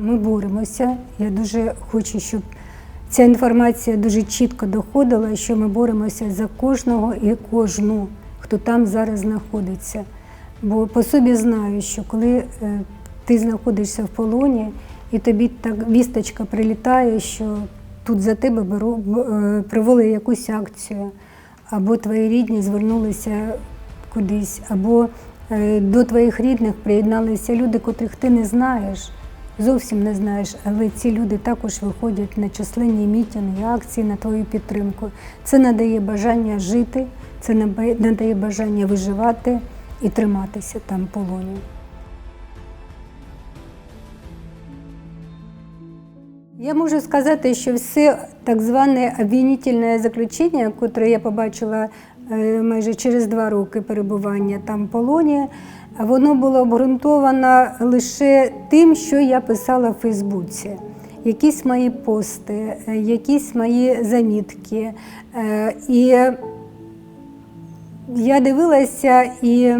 Ми боремося. Я дуже хочу, щоб ця інформація дуже чітко доходила, що ми боремося за кожного і кожну, хто там зараз знаходиться. Бо по собі знаю, що коли е, ти знаходишся в полоні, і тобі так вісточка прилітає, що тут за тебе е, провели якусь акцію, або твої рідні звернулися кудись, або е, до твоїх рідних приєдналися люди, котрих ти не знаєш, зовсім не знаєш, але ці люди також виходять на численні мітинги, акції на твою підтримку. Це надає бажання жити, це надає бажання виживати і триматися там в полоні. Я можу сказати, що все так зване обвинительне заключення, яке я побачила е, майже через два роки перебування там в полоні, воно було обґрунтовано лише тим, що я писала в Фейсбуці. Якісь мої пости, е, якісь мої замітки. Е, І я дивилася, і,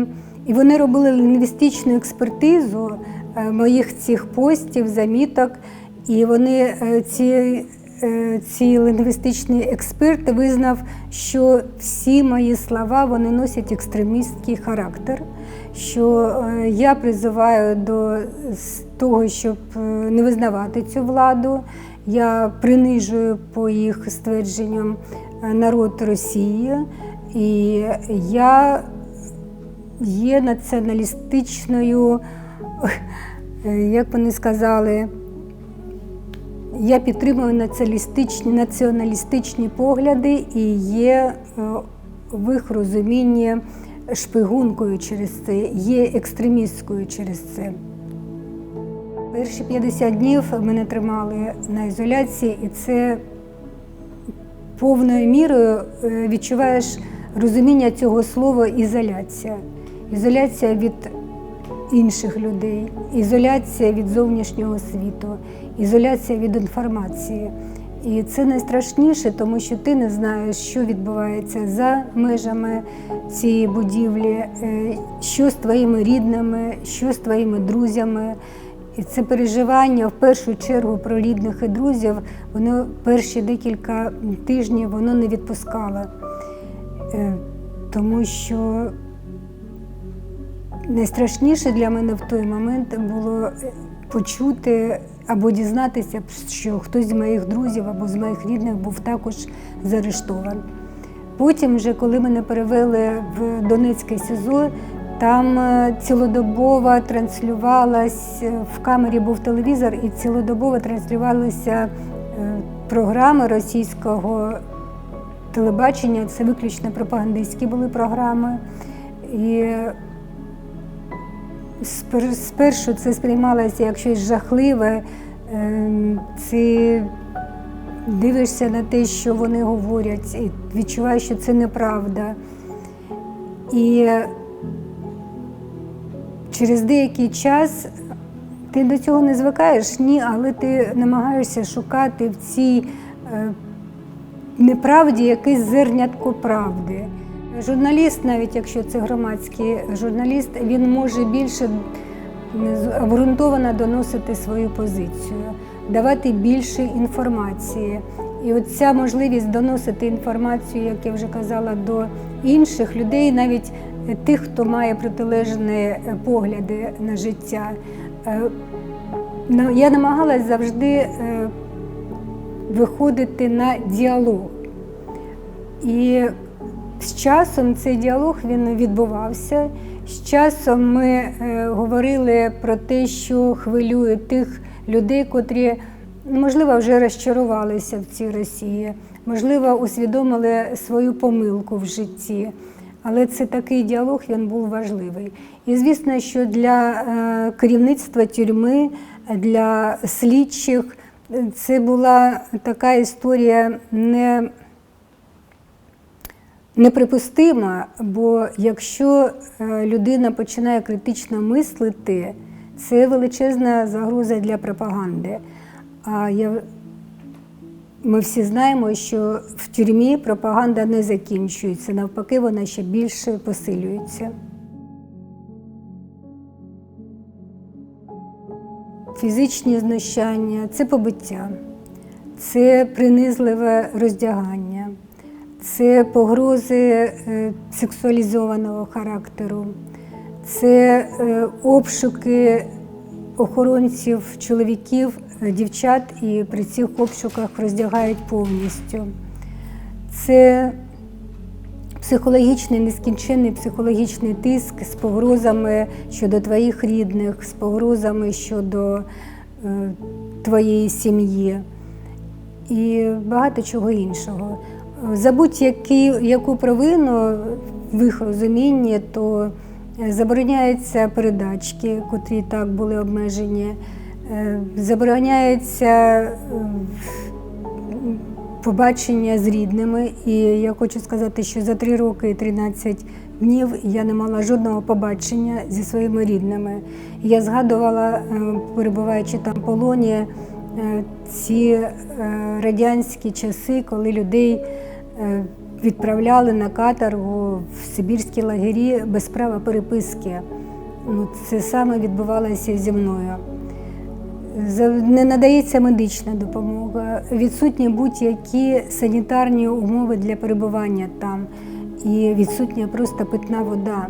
вони робили лінгвістичну експертизу е, моїх цих постів, заміток. І вони ці, ці лінгвістичні експерти визнав, що всі мої слова вони носять екстремістський характер. Що е, я призиваю до того, щоб е, не визнавати цю владу. Я принижую по їх ствердженням е, народ Росії, і я є націоналістичною, як вони сказали, я підтримую націоналістичні, націоналістичні погляди і є в їх розумінні шпигункою через це, є екстремісткою через це. Перші 50 днів мене тримали на ізоляції, і це повною мірою е, відчуваєш розуміння цього слова ізоляція. Ізоляція від інших людей, ізоляція від зовнішнього світу, ізоляція від інформації. І це найстрашніше, тому що ти не знаєш, що відбувається за межами цієї будівлі, е, що з твоїми рідними, що з твоїми друзями. І це переживання в першу чергу про рідних і друзів, воно перші декілька тижнів воно не відпускало. Е, Тому що найстрашніше для мене в той момент було е, почути або дізнатися, що хтось з моїх друзів або з моїх рідних був також заарештований. Потім, вже коли мене перевели в Донецьке СІЗО, там е, цілодобово транслювалась е, в камері був телевізор, і цілодобово транслювалися е, програми російського телебачення. Це виключно пропагандистські були програми. І спершу це сприймалося як щось жахливе. Ем, Ти дивишся на те, що вони говорять, і відчуваєш, що це неправда. І через деякий час ти до цього не звикаєш, ні, але ти намагаєшся шукати в цій е, неправді якесь зернятко правди. Журналіст, навіть якщо це громадський журналіст, він може більше обґрунтовано доносити свою позицію, давати більше інформації. І от ця можливість доносити інформацію, як я вже казала, до інших людей, навіть е, тих, хто має протилежні е, погляди на життя. Е, Я намагалась завжди виходити на діалог. І з часом цей діалог він відбувався. З часом ми е, говорили про те, що хвилює тих людей, котрі, можливо, вже розчарувалися в цій Росії, можливо, усвідомили свою помилку в житті. Але це такий діалог він був важливий. І звісно, що для е, керівництва тюрми, для слідчих е, це була така історія не неприпустима, бо якщо е, людина починає критично мислити, це величезна загроза для пропаганди. А я, ми всі знаємо, що в тюрмі пропаганда не закінчується, навпаки, вона ще більше посилюється. фізичні знущання, це побиття, це принизливе роздягання, це погрози е, сексуалізованого характеру, це е, обшуки охоронців, чоловіків, е, дівчат, і при цих обшуках роздягають повністю. Це психологічний, нескінченний психологічний тиск з погрозами щодо твоїх рідних, з погрозами щодо е, твоєї сім'ї і багато чого іншого. За будь-які яку провину в їх розумінні, то е, забороняються передачки, котрі так були обмежені, е, забороняється побачення з рідними. І я хочу сказати, що за три роки і 13 днів я не мала жодного побачення зі своїми рідними. Я згадувала, е, перебуваючи там в полоні, ці е, радянські часи, коли людей е, відправляли на каторгу в Сибірські лагері без права переписки. Ну, це саме відбувалося зі мною. Не надається медична допомога, відсутні будь-які санітарні умови для перебування там, і відсутня просто питна вода.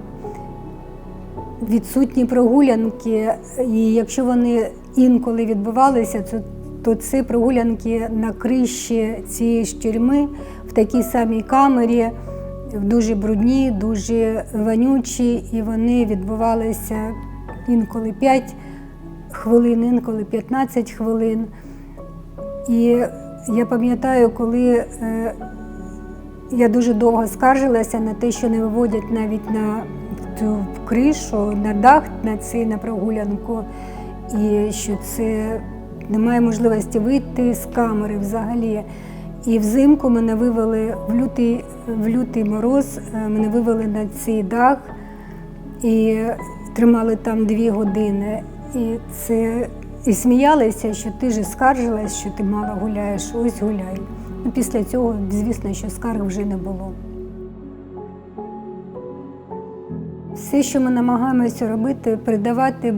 Відсутні прогулянки, і якщо вони інколи відбувалися, то, то це прогулянки на криші цієї ж тюрми в такій самій камері, дуже брудні, дуже вонючі, і вони відбувалися інколи 5 хвилин, інколи 15 хвилин. І я пам'ятаю, коли е, я дуже довго скаржилася на те, що не виводять навіть на цю кришу, на дах на цей на прогулянку, і що це немає можливості вийти з камери взагалі. І взимку мене вивели в лютий, в лютий мороз, е, мене вивели на цей дах і тримали там дві години. І це і сміялися, що ти ж скаржилась, що ти мало гуляєш, ось гуляй. Ну, після цього, звісно, що скарг вже не було. Все, що ми намагаємося робити, передавати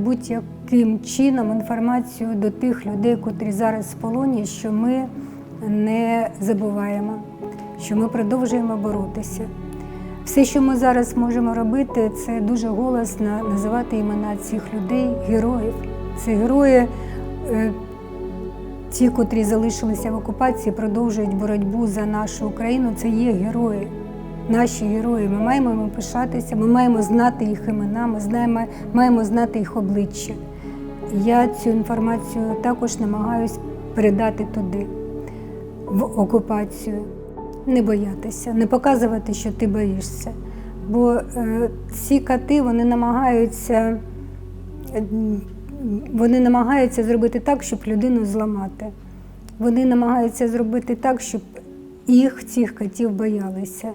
будь-яким чином інформацію до тих людей, котрі зараз в полоні, що ми не забуваємо, що ми продовжуємо боротися. Все, що ми зараз можемо робити, це дуже голосно називати імена цих людей, героїв. Це герої, е, ті, котрі залишилися в окупації, продовжують боротьбу за нашу Україну. Це є герої, наші герої. Ми маємо пишатися, ми маємо знати їх імена, ми знаємо, маємо знати їх обличчя. Я цю інформацію також намагаюсь передати туди, в окупацію. Не боятися, не показувати, що ти боїшся. Бо е, ці кати вони намагаються, е, вони намагаються зробити так, щоб людину зламати. Вони намагаються зробити так, щоб їх, цих котів, боялися,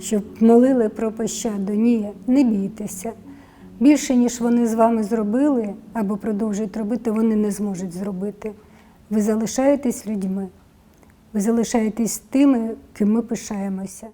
щоб молили про пощаду. Ні, не бійтеся. Більше, ніж вони з вами зробили або продовжують робити, вони не зможуть зробити. Ви залишаєтесь людьми. Ви залишаєтесь тими, ким ми пишаємося.